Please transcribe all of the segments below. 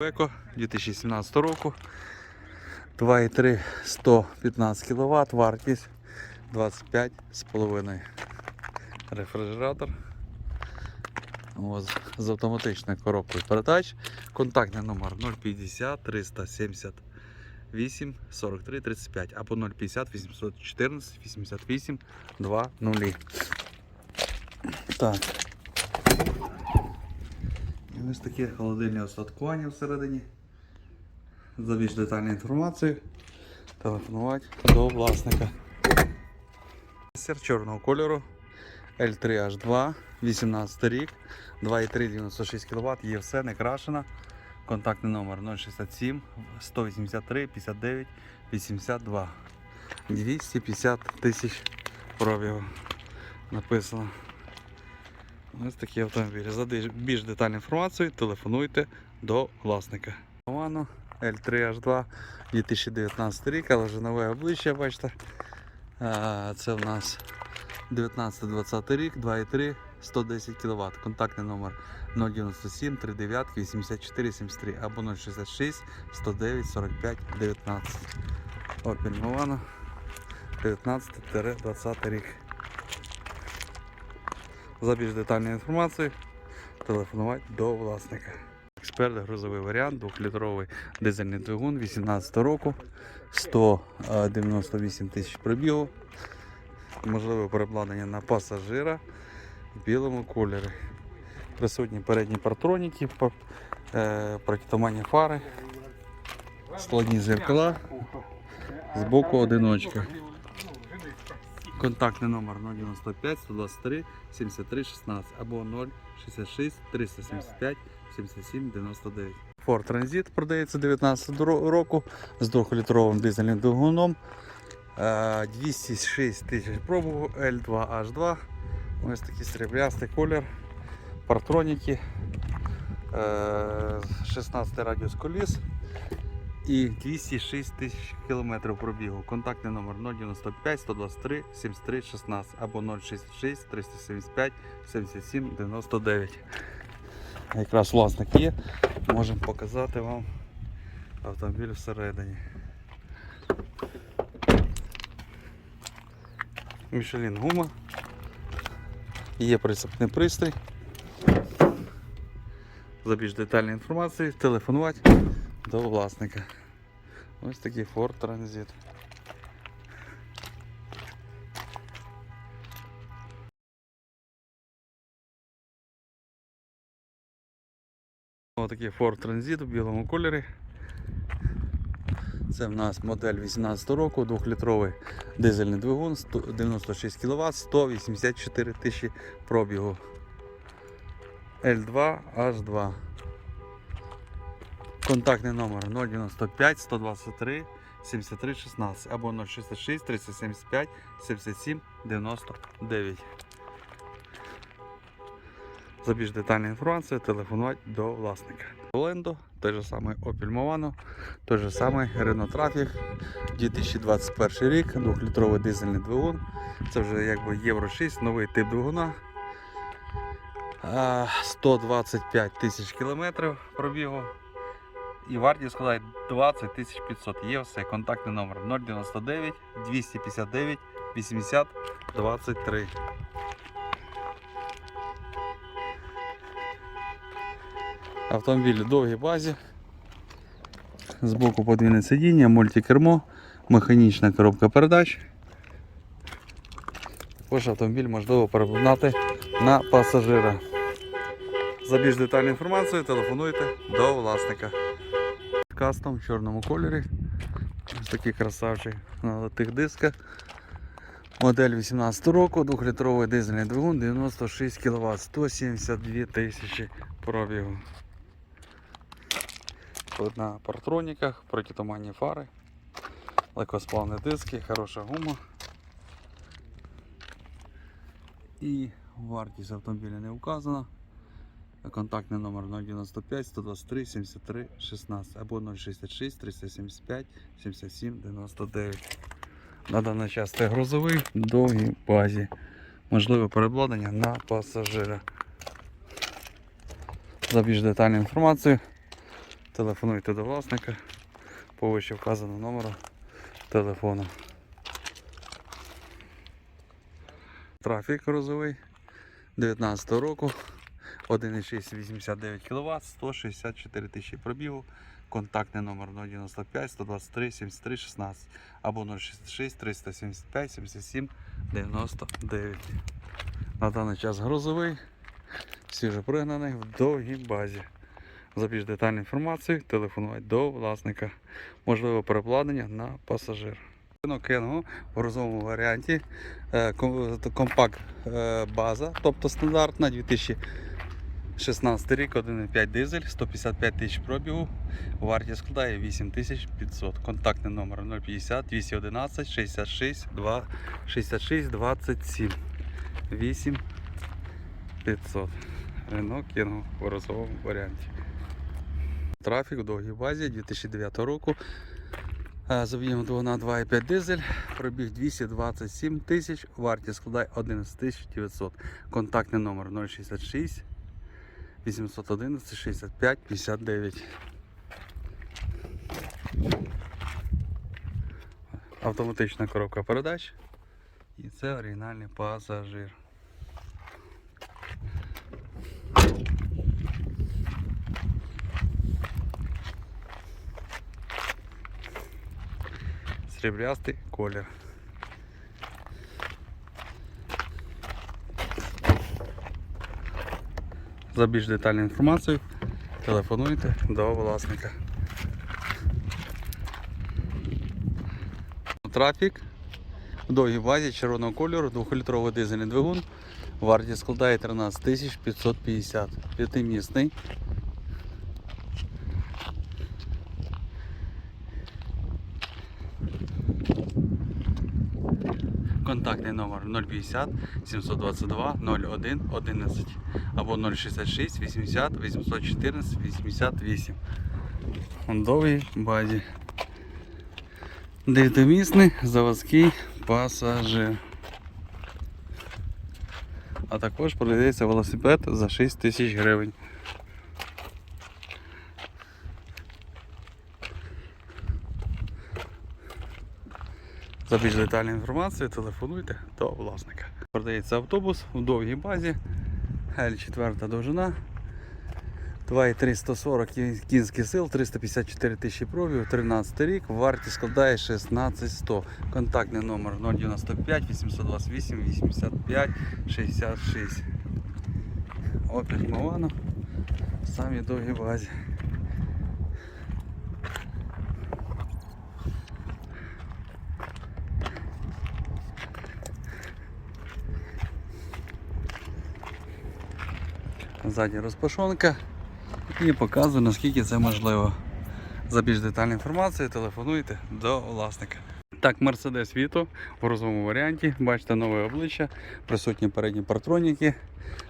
Беко 2017 року. 2,3 115 кВт, вартість 25,5 рефрижератор. Ось, з автоматичною коробкою передач. Контактний номер 050 378 43 35 або 050 814 88 20. Так. Ось таке холодильне остаткування всередині. За більш детальною інформацією телефонувати до власника. Сер чорного кольору L3H2, 18 рік, 2,396 кВт, є все, не крашена. Контактний номер 067 183 59 82. 250 тисяч пробігу написано. Ось такі автомобілі. За більш детальну інформацію телефонуйте до власника. Романо L3H2 2019 рік, але вже нове обличчя, бачите. Це в нас 19-20 рік, 2,3, 110 кВт. Контактний номер 097 39 84 73 або 066 109 45 19. Opel Movano 19-20 рік. За більш детальною інформацією телефонувати до власника. Експерт грузовий варіант, 2-літровий дизельний двигун 18 року, 198 тисяч пробігу, можливе перебладнання на пасажира в білому кольорі. Присутні передні партроніки, па- е, протитуманні фари, складні зеркала, збоку одиночка. Контактний номер 095 123 73 16 або 066 375 77 99. Ford Transit продається 19 року з 2-літровим дизельним двигуном. Е, 206 тисяч пробігу L2H2. Ось такий сріблястий колір. Партроніки. е, 16 радіус коліс і 206 тисяч кілометрів пробігу. Контактний номер 095 123 73 16 або 066 375 77 99. Якраз власник є, можемо показати вам автомобіль всередині. Мішелін гума. Є прицепний пристрій. За більш детальною інформацією телефонувати до власника. Ось такий Ford Transit. Ось такий Ford Transit у білому кольорі. Це в нас модель 18 року, 2-літровий дизельний двигун, 100 96 кВт, 184 тисячі пробігу. L2H2. Контактний номер 095 123 73 16 або 066 375 77 99. За більш детальну інформацію телефонувати до власника. Лендо, той же самий Opel Movano, той же самий Renault Trafic, 2021 рік, 2-літровий дизельний двигун. Це вже якби Євро 6, новий тип двигуна. 125 тисяч кілометрів пробігу. І вартість складає 20 500. Є все. Контактний номер 099 259 80 23. Автомобіль в довгій базі. Збоку подвійне сидіння, мультикермо, механічна коробка передач. Також автомобіль можливо переобладнати на пасажира. За більш детальну інформацію телефонуйте до власника. Кастом в чорному кольорі. Ось такий красавчик на тих дисках. Модель 18 року, 2-літровий дизельний двигун, 96 кВт, 172 тисячі пробігу. На партроніках, протитуманні фари, легкосплавні диски, хороша гума. І вартість автомобіля не вказана. Контактний номер 095 123 73 16 або 066 375 77 99. На даний час це грузовий довгій базі. Можливе перебладнання на пасажира. За більш детальну інформацію Телефонуйте до власника по вище вказаному номеру телефону. Трафік розовий 19 року. 1,689 кВт, 164 тисячі пробігу. Контактний номер 095 123 73 16 або 066 375 77 99. На даний час грузовий, свіжо пригнаний в довгій базі. За детальну інформацію телефонувати до власника. Можливо перекладення на пасажир. Кенгу в грузовому варіанті е, компакт е, база, тобто стандартна 2016 рік, 1,5 дизель, 155 тисяч пробігу, вартість складає 8500. Контактний номер 050 211 66 2 66 27 8500. Renault Kangoo в грузовому варіанті. Трафік в довгій базі 2009 року. Е, Заб'ємо двох на 2,5 дизель, пробіг 227 тисяч, вартість складає 11 тисяч 900. Контактний номер 066 811 65 59. Автоматична коробка передач. І це оригінальний пасажир. Сріблястий колір. За більш детальну інформацію телефонуйте до власника. Трафік в довгій базі червоного кольору, 2-літровий дизельний двигун. Вартість складає 13 550. П'ятимісний. Контактний номер 050 722 01 11 або 066 80 814 88. В базі. Дев'ятимісний заводський пасажир. А також продається велосипед за 6 тисяч гривень. За більш детальну інформацію телефонуйте до власника. Продається автобус в довгій базі. L4 довжина. 2,340 кінських сил, 354 тисячі пробів, 13 рік, вартість складає 16100. Контактний номер 095 828 85 66. Опять Мовано. В самій довгій базі. Ззаді розпашонка і показую наскільки це можливо. За більш детальну інформацію телефонуйте до власника. Так, Mercedes Vito в розовому варіанті. Бачите нове обличчя, присутні передні партроніки.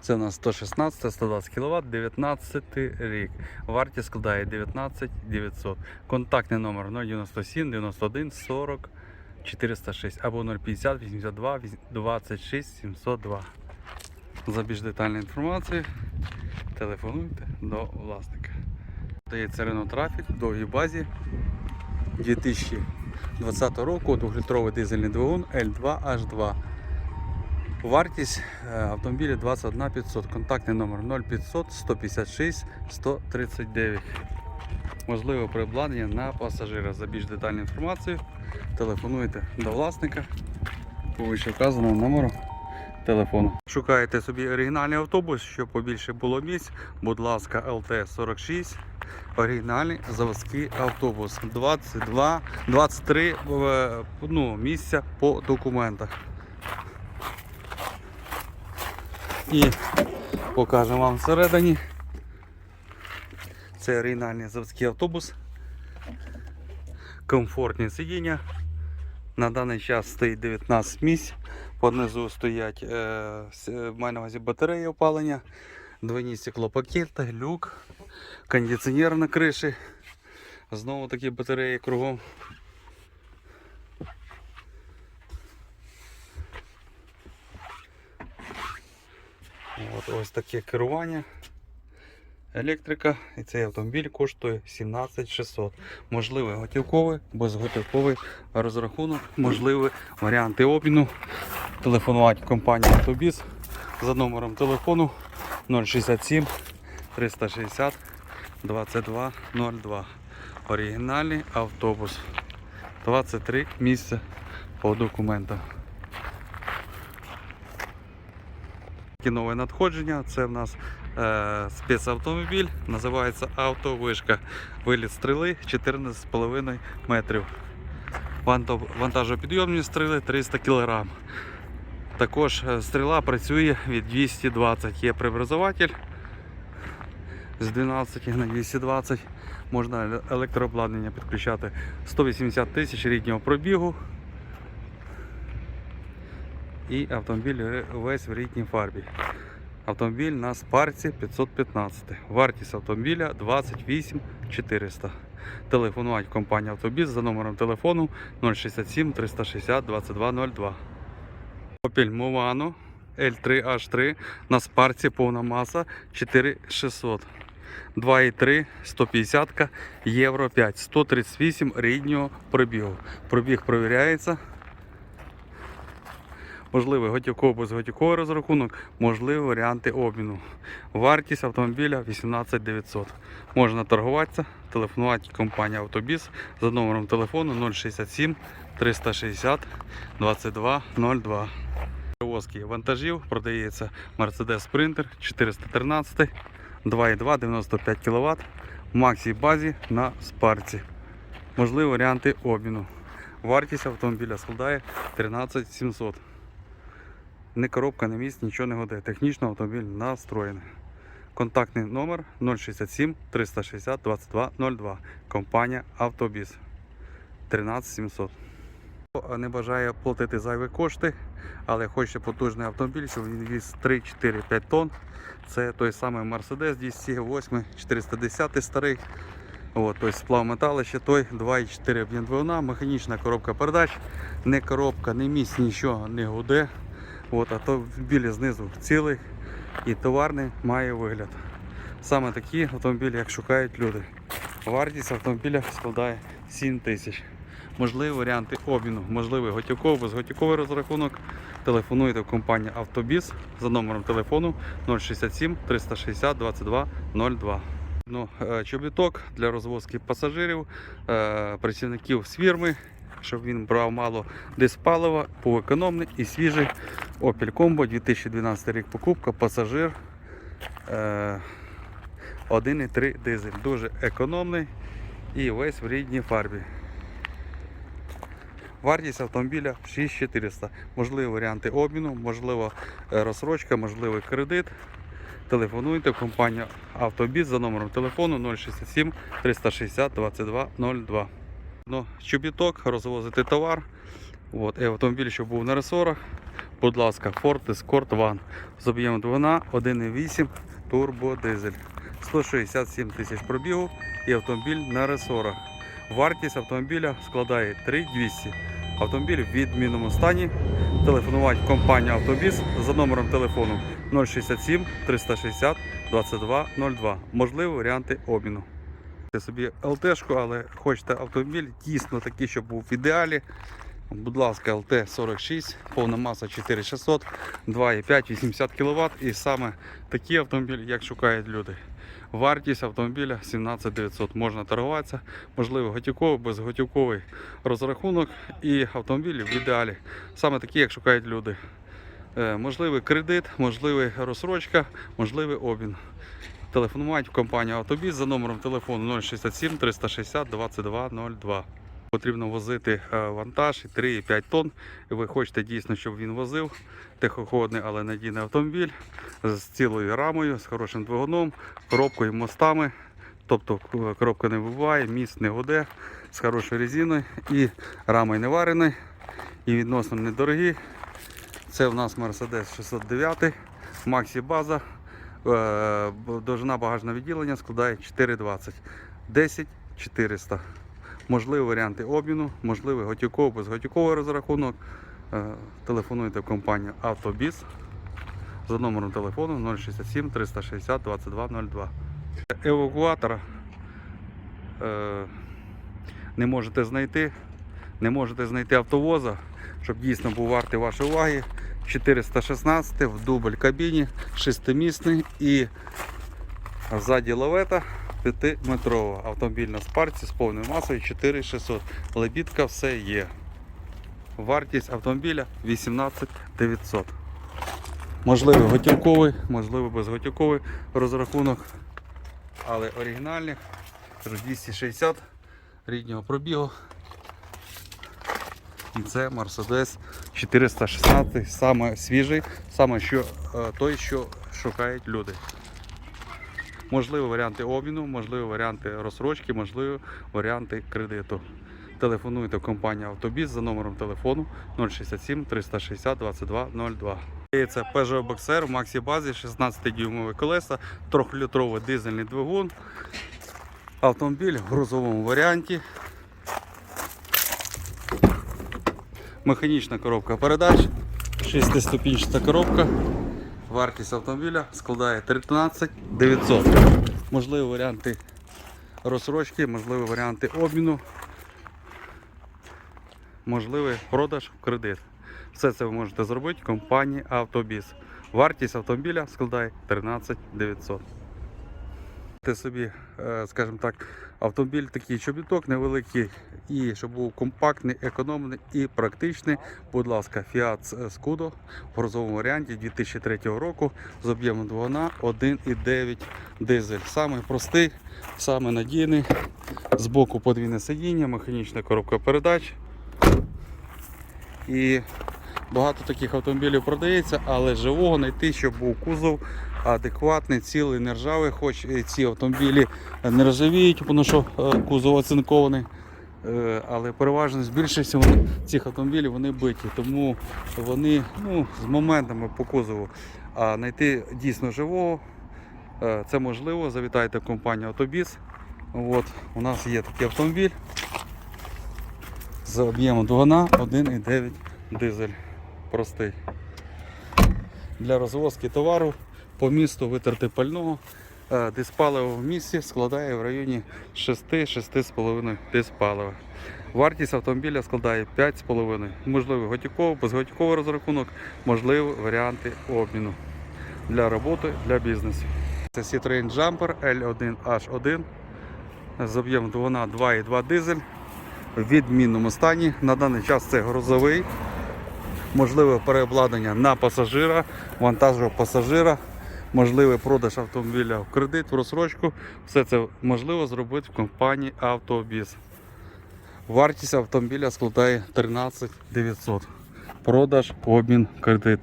Це у нас 116 120 кВт, 19 рік. Вартість складає 19 900. Контактний номер 097 91 40 406 або 050 82 26 702. За більш детальну інформацію телефонуйте до власника. Дається Renault Traffic в довгій базі 2020 року 2-літровий дизельний двигун L2H2. Вартість е, автомобіля 21 500. Контактний номер 0500 156 139. Можливе переобладнання на пасажира. За більш детальну інформацію телефонуйте до власника по вище вказаному номеру телефону. Шукаєте собі оригінальний автобус, щоб побільше було місць. Будь ласка, ЛТ-46. Оригінальний заводський автобус. 22, 23 е, ну, місця по документах. І покажемо вам всередині. Це оригінальний заводський автобус. Комфортні сидіння. На даний час стоїть 19 місць. Понизу стоять е, с- е, маю на увазі батареї опалення, двойні стеклопакети, люк, кондиціонер на криші. Знову такі батареї кругом. От, ось таке керування. електрика. І цей автомобіль коштує 17600. Можливий готівковий, безготівковий розрахунок, можливі варіанти обміну. Телефонувати компанія Автобіс за номером телефону 067 360 2202. Оригінальний автобус. 23 місця по документам. Таке нове надходження. Це в нас е, спецавтомобіль, називається автовишка. Виліт стріли 14,5 метрів. Вантажопідйомні стріли 300 кг. Також е, стріла працює від 220. Є преобразователь з 12 на 220. Можна електрообладнання підключати 180 тисяч ріднього пробігу. І автомобіль весь в рідній фарбі. Автомобіль на спарці 515. Вартість автомобіля 28 400. Телефонувати компанія Автобіс за номером телефону 067 360 2202. Opel Movano L3H3 на спарці повна маса 4600. 2,3 150 євро 5 138 ріднього пробігу. Пробіг провіряється. Можливий готівковий безготівковий розрахунок, можливі варіанти обміну. Вартість автомобіля 18 900. Можна торгуватися, телефонувати компанія Автобіс за номером телефону 067 360 2202. Перевозки вантажів продається Mercedes Sprinter 413 2,2 95 кВт в максі базі на спарці. Можливі варіанти обміну. Вартість автомобіля складає 13 700. Не коробка, не місць, нічого не годе. Технічно автомобіль настроєний. Контактний номер 067 360 2202. Компанія Автобіс 13700. Хто Не бажає платити зайві кошти, але хоче потужний автомобіль, щоб він віз 3, 4, 5 тонн. Це той самий Mercedes 208 410 старий. От, тобто сплав металу ще той 2,4 об'єм двигуна, механічна коробка передач, не коробка, не місць, нічого не гуде. От, а то білі знизу цілий і товарний має вигляд. Саме такі автомобілі, як шукають люди. Вартість автомобіля складає 7 тисяч. Можливі варіанти обміну, можливий готівковий, безготівковий розрахунок. Телефонуйте в компанію Автобіс за номером телефону 067 360 22 02. Ну, е, чобіток для розвозки пасажирів, е, працівників з фірми, щоб він брав мало диспалива, був економний і свіжий. Opel Combo 2012 рік покупка, пасажир е, 1,3 дизель. Дуже економний і весь в рідній фарбі. Вартість автомобіля 6400. Можливі варіанти обміну, можливо е, розсрочка, можливий кредит. Телефонуйте в компанію Автобіс за номером телефону 067 360 22 02. Ну, чобіток, розвозити товар. От, і автомобіль, що був на ресорах. Будь ласка, Ford Escort One з об'ємом двигуна 1,8 турбодизель. 167 тисяч пробігу і автомобіль на ресорах. Вартість автомобіля складає 3200. Автомобіль в відмінному стані. Телефонувати в компанію Автобіс за номером телефону 067 360 22 02. Можливі варіанти обміну. Ти собі ЛТшку, але хочете автомобіль дійсно такий, щоб був в ідеалі. Будь ласка, ЛТ 46, повна маса 4600, 2,5, 80 кВт. І саме такі автомобілі, як шукають люди. Вартість автомобіля 17900. Можна торгуватися, можливо, готівковий, безготівковий розрахунок і автомобілі в ідеалі. Саме такі, як шукають люди. Е, Можливий кредит, можливий розсрочка, можливий обмін. Телефонувати в компанію Автобіс за номером телефону 067 360 2202. Потрібно возити е, вантаж 3,5 тонн. Ви хочете дійсно, щоб він возив тихоходний, але надійний автомобіль з цілою рамою, з хорошим двигуном, коробкою, мостами. Тобто коробка не вибиває, міст не гуде, з хорошою резиною і рамою не варений, і відносно недорогі. Це в нас Mercedes 609, Maxi база. Е, Довжина багажного відділення складає 4,20. 10 400. Можливі варіанти обміну, можливий готівковий, безготівковий розрахунок. Е, Телефонуйте в компанію Автобіс за номером телефону 067 360 2202. евакуатора е, не можете знайти, не можете знайти автовоза, щоб дійсно був вартий вашої уваги. 416 в дубль кабіні, шестимісний і ззаді лавета 5-метрова. Автомобіль на спарці з повною масою 4600. Лебідка все є. Вартість автомобіля 18 900. Можливо готівковий, можливо безготівковий розрахунок, але оригінальних кажу, 260 ріднього пробігу. І це Mercedes 416, саме свіжий, саме що, е, той, що шукають люди. Можливі варіанти обміну, можливі варіанти розсрочки, можливі варіанти кредиту. Телефонуйте в компанію Автобіс за номером телефону 067 360 22 02. І Це Peugeot Boxer в Максі базі 16-дюймові колеса, 3-літровий дизельний двигун. Автомобіль в грузовому варіанті. Механічна коробка передач, 6-ступінчата коробка. Вартість автомобіля складає 13 900. Можливі варіанти розсрочки, можливі варіанти обміну, можливий продаж в кредит. Все це ви можете зробити в компанії Автобіс. Вартість автомобіля складає 13 900. Ти собі, е, скажімо так, автомобіль такий чобіток невеликий і щоб був компактний, економний і практичний. Будь ласка, Fiat Scudo в грузовому варіанті 2003 року з об'ємом двигуна 1,9 дизель. Самий простий, самий надійний. Збоку подвійне сидіння, механічна коробка передач. І багато таких автомобілів продається, але живого знайти, щоб був кузов адекватний, цілий, не ржавий, хоч ці автомобілі не ржавіють, тому що е, кузов оцинкований. Е, Але переважно з більшістю вони- цих автомобілів вони биті, тому вони ну, з моментами по кузову. А знайти дійсно живого е, це можливо. Завітайте в компанію Автобіс. От, у нас є такий автомобіль з об'ємом двигуна 1,9 дизель. Простий. Для розвозки товару по місту витерти пального. Е, Диспаливо в місті складає в районі 6-6,5 диспалива. Вартість автомобіля складає 5,5. Можливий готівковий, безготівковий розрахунок, можливі варіанти обміну для роботи, для бізнесу. Це Citroen Jumper L1H1 з об'ємом двигуна 2,2 дизель в відмінному стані. На даний час це грузовий, можливе переобладнання на пасажира, вантажного пасажира, можливий продаж автомобіля в кредит, в розсрочку. Все це можливо зробити в компанії Автобіс. Вартість автомобіля складає 13 900. Продаж, обмін, кредит.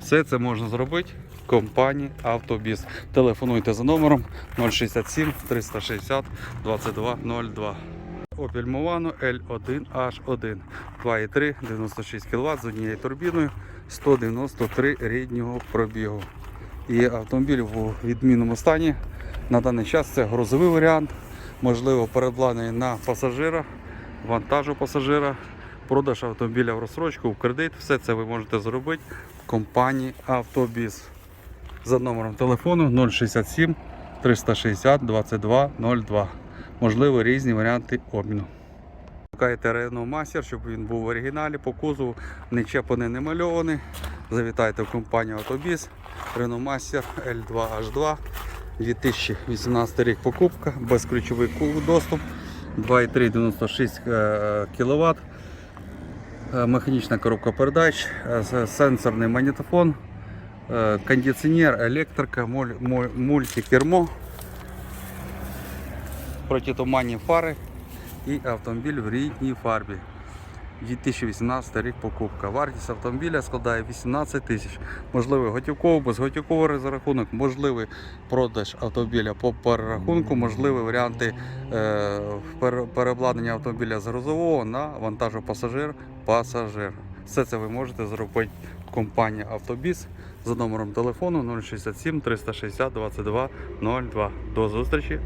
Все це можна зробити в компанії Автобіс. Телефонуйте за номером 067 360 2202. Opel Movano L1H1 2,3 96 кВт з однією турбіною 193 ріднього пробігу. І автомобіль в відмінному стані. На даний час це грузовий варіант, можливо, передбладений на пасажира, вантажу пасажира, продаж автомобіля в розсрочку, в кредит. Все це ви можете зробити в компанії Автобіс. За номером телефону 067 360 22 02. Можливо, різні варіанти обміну. Шукаєте Renault Master, щоб він був в оригіналі по кузову, не чепаний, не мальований. Завітайте в компанію Автобіс. Renault Master L2H2. 2018 рік покупка, безключовий доступ, 2,396 кВт. Е, Механічна коробка передач, е, сенсорний магнітофон, е, кондиціонер, електрика, муль- муль- мультикермо, протитуманні фари і автомобіль в рідній фарбі. 2018 рік покупка. Вартість автомобіля складає 18 тисяч. Можливий готівковий, безготівковий розрахунок, можливий продаж автомобіля по перерахунку, можливі варіанти е, пере- переобладнання автомобіля з грузового на вантажу пасажир пасажир. Все це ви можете зробити в компанії Автобіс за номером телефону 067 360 22 02. До зустрічі.